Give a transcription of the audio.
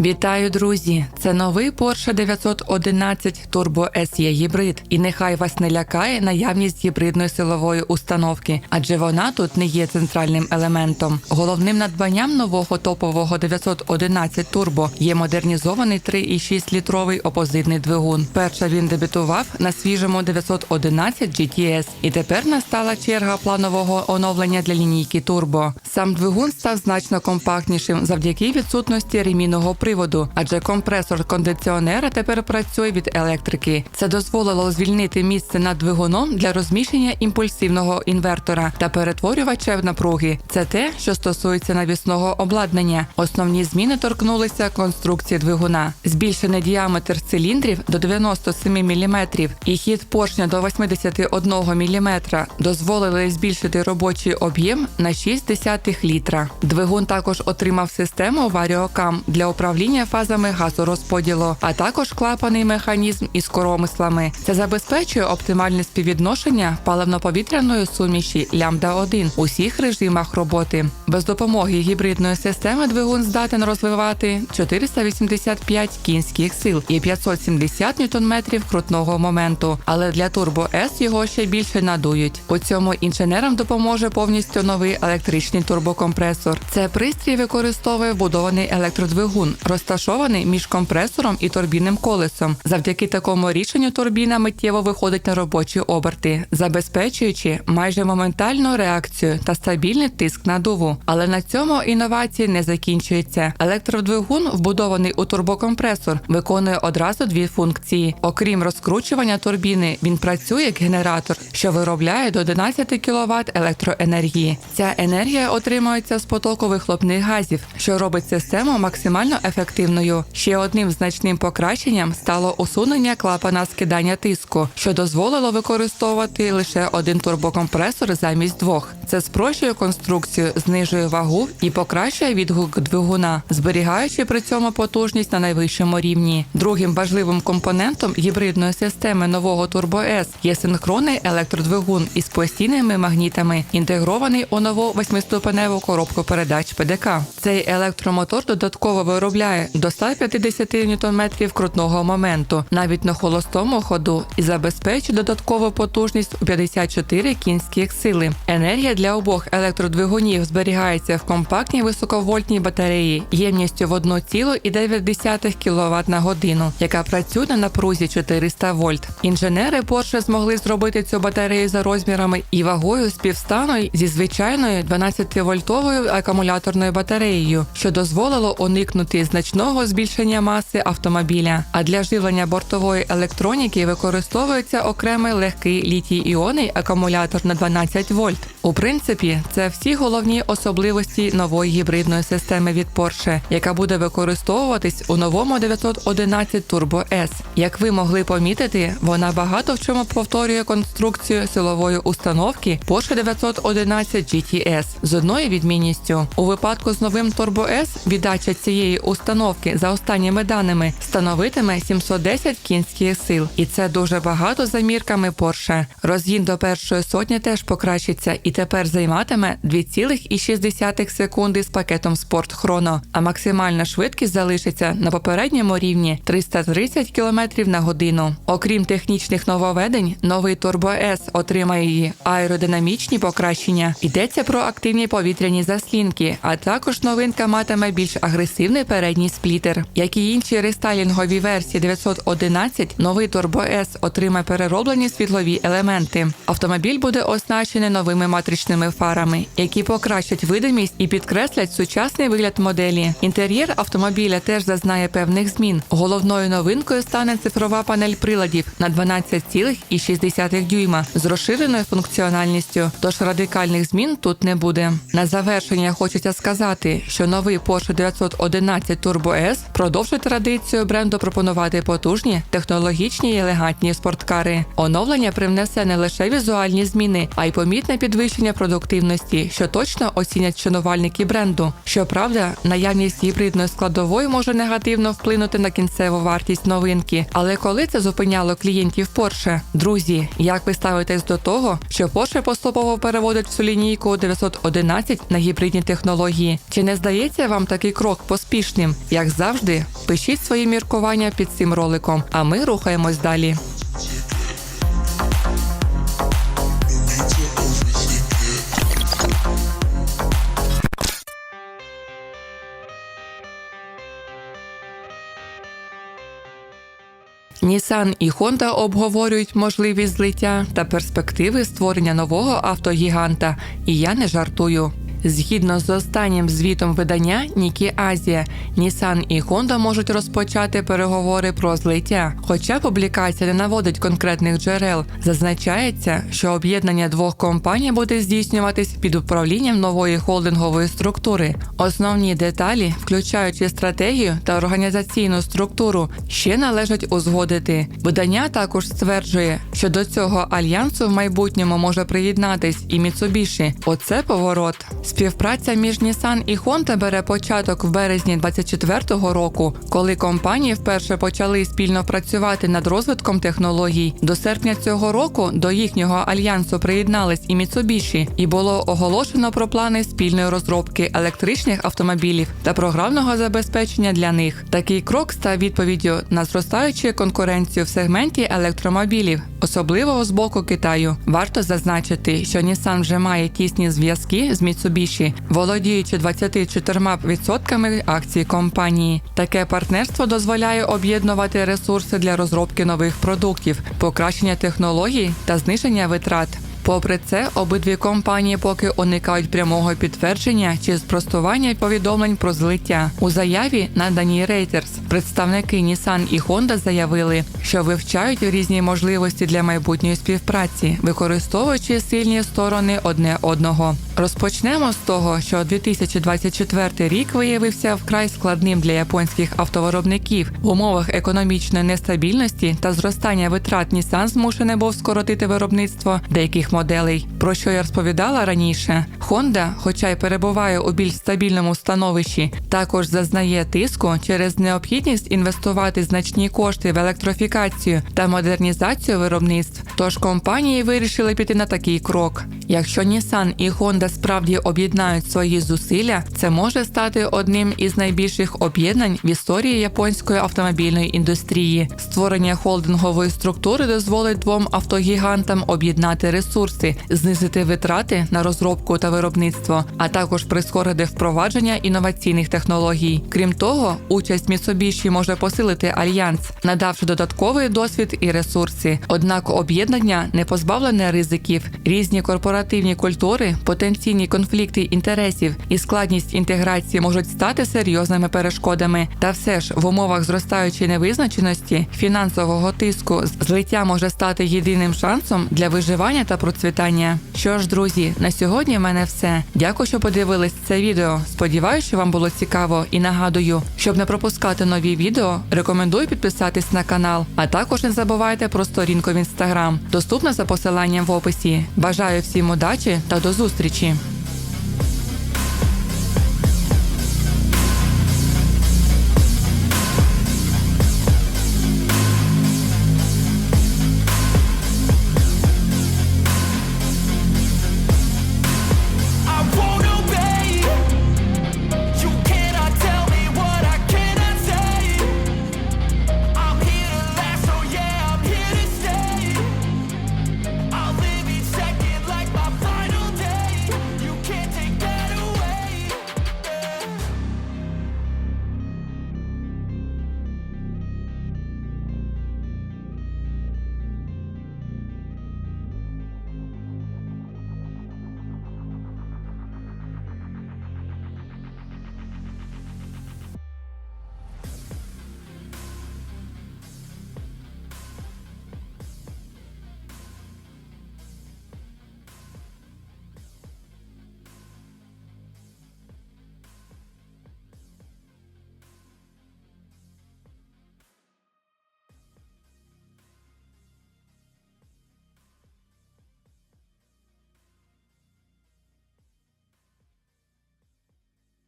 Вітаю, друзі! Це новий Porsche 911 Turbo SE гібрид. І нехай вас не лякає наявність гібридної силової установки, адже вона тут не є центральним елементом. Головним надбанням нового топового 911 Turbo є модернізований 3,6 літровий опозитний двигун. Перша він дебютував на свіжому 911 GTS, і тепер настала черга планового оновлення для лінійки Turbo. Сам двигун став значно компактнішим завдяки відсутності ремінного приводу, адже компресор кондиціонера тепер працює від електрики. Це дозволило звільнити місце над двигуном для розміщення імпульсивного інвертора та перетворювача в напруги. Це те, що стосується навісного обладнання. Основні зміни торкнулися конструкції двигуна. Збільшений діаметр циліндрів до 97 мм і хід поршня до 81 мм дозволили збільшити робочий об'єм на 6 десятих літра. Двигун також отримав систему Варіокам для управління фазами газорозподілу, а також клапаний механізм із коромислами. Це забезпечує оптимальне співвідношення паливно-повітряної суміші лямбда 1 у всіх режимах роботи. Без допомоги гібридної системи двигун здатен розвивати 485 кінських сил і 570 Нм крутного моменту. Але для Turbo S його ще більше надують. У цьому інженерам допоможе повністю новий електричний турбокомпресор. Це пристрій використовує вбудований електродвигун, розташований між компресором і турбінним колесом. Завдяки такому рішенню турбіна миттєво виходить на робочі оберти, забезпечуючи майже моментальну реакцію та стабільний тиск надуву. Але на цьому інновації не закінчуються. Електродвигун, вбудований у турбокомпресор, виконує одразу дві функції. Окрім розкручування турбіни, він працює як генератор, що виробляє до 11 кВт електроенергії. Ця енергія отримується з потоку вихлопних газів, що робить систему максимально ефективною. Ще одним значним покращенням стало усунення клапана скидання тиску, що дозволило використовувати лише один турбокомпресор замість двох. Це спрощує конструкцію, знижує вагу і покращує відгук двигуна, зберігаючи при цьому потужність на найвищому рівні. Другим важливим компонентом гібридної системи нового Turbo S є синхронний електродвигун із постійними магнітами, інтегрований у нову восьмиступеневу коробку передач ПДК. Цей електромотор додатково виробляє до 150 Нм крутного моменту, навіть на холостому ходу, і забезпечує додаткову потужність у 54 кінських сили. Енергія для обох електродвигунів зберігається в компактній високовольтній батареї ємністю в 1,9 кВт на годину, яка працює на напрузі 400 вольт. Інженери Porsche змогли зробити цю батарею за розмірами і вагою співстаною зі звичайною 12-вольтовою акумуляторною батареєю, що дозволило уникнути значного збільшення маси автомобіля. А для живлення бортової електроніки використовується окремий легкий літій-іонний акумулятор на 12 вольт. Принципі, це всі головні особливості нової гібридної системи від Porsche, яка буде використовуватись у новому 911 Turbo S. Як ви могли помітити, вона багато в чому повторює конструкцію силової установки Porsche 911 GTS з одною відмінністю. У випадку з новим Turbo S віддача цієї установки за останніми даними становитиме 710 кінських сил, і це дуже багато за мірками Porsche. Розгін до першої сотні теж покращиться і тепер займатиме 2,6 секунди з пакетом Sport Chrono, а максимальна швидкість залишиться на попередньому рівні 330 км на годину. Окрім технічних нововведень, новий Turbo S отримає її аеродинамічні покращення. Йдеться про активні повітряні заслінки, а також новинка матиме більш агресивний передній сплітер. Як і інші рестайлінгові версії 911, новий Turbo S отримає перероблені світлові елементи. Автомобіль буде оснащений новими матричними фарами, які покращать видимість і підкреслять сучасний вигляд моделі. Інтер'єр автомобіля теж зазнає певних змін. Головною новинкою стане цифрова панель приладів на 12,6 дюйма з розширеною функціональністю. Тож радикальних змін тут не буде. На завершення хочеться сказати, що новий Porsche 911 Turbo S продовжує традицію бренду пропонувати потужні, технологічні і елегантні спорткари. Оновлення привнесе не лише візуальні зміни, а й помітне підвищення продуктивності, що точно оцінять шанувальники бренду. Щоправда, наявність гібридної складової може негативно вплинути на кінцеву вартість новинки. Але коли це зупиняло клієнтів Porsche? Друзі, як ви ставитесь до того, що Porsche поступово переводить всю лінійку 911 на гібридні технології? Чи не здається вам такий крок поспішним? Як завжди, пишіть свої міркування під цим роликом, а ми рухаємось далі. Nissan і Honda обговорюють можливість злиття та перспективи створення нового автогіганта. І я не жартую. Згідно з останнім звітом видання Нікі Азія, Nissan і Honda можуть розпочати переговори про злиття. Хоча публікація не наводить конкретних джерел, зазначається, що об'єднання двох компаній буде здійснюватись під управлінням нової холдингової структури. Основні деталі, включаючи стратегію та організаційну структуру, ще належать узгодити. Видання також стверджує, що до цього альянсу в майбутньому може приєднатись і Mitsubishi. Оце поворот. Співпраця між Nissan і Honda бере початок в березні 24-го року, коли компанії вперше почали спільно працювати над розвитком технологій. До серпня цього року до їхнього альянсу приєднались і Mitsubishi, і було оголошено про плани спільної розробки електричних автомобілів та програмного забезпечення для них. Такий крок став відповіддю на зростаючу конкуренцію в сегменті електромобілів, особливо з боку Китаю. Варто зазначити, що Nissan вже має тісні зв'язки з Mitsubishi, володіючи 24% акцій компанії. Таке партнерство дозволяє об'єднувати ресурси для розробки нових продуктів, покращення технологій та зниження витрат. Попри це, обидві компанії поки уникають прямого підтвердження чи спростування повідомлень про злиття. У заяві, наданій Reuters, представники Nissan і Honda заявили, що вивчають різні можливості для майбутньої співпраці, використовуючи сильні сторони одне одного. Розпочнемо з того, що 2024 рік виявився вкрай складним для японських автовиробників в умовах економічної нестабільності та зростання витрат Nissan змушений був скоротити виробництво деяких моделей. Про що я розповідала раніше, Honda, хоча й перебуває у більш стабільному становищі, також зазнає тиску через необхідність інвестувати значні кошти в електрофікацію та модернізацію виробництв. Тож компанії вирішили піти на такий крок. Якщо Nissan і Honda справді об'єднають свої зусилля, це може стати одним із найбільших об'єднань в історії японської автомобільної індустрії. Створення холдингової структури дозволить двом автогігантам об'єднати ресурси, знизити витрати на розробку та виробництво, а також прискорити впровадження інноваційних технологій. Крім того, участь Mitsubishi може посилити альянс, надавши додатковий досвід і ресурси. Однак об'єднання не позбавлене ризиків. Різні корпоративні культури, потенційні конфлікти інтересів і складність інтеграції можуть стати серйозними перешкодами. Та все ж в умовах зростаючої невизначеності, фінансового тиску, злиття може стати єдиним шансом для виживання та процвітання. Що ж, друзі, на сьогодні в мене все. Дякую, що подивились це відео. Сподіваюся, що вам було цікаво і нагадую, щоб не пропускати нові відео, рекомендую підписатись на канал, а також не забувайте про сторінку в інстаграм, доступна за посиланням в описі. Бажаю всім удачі та до зустрічі!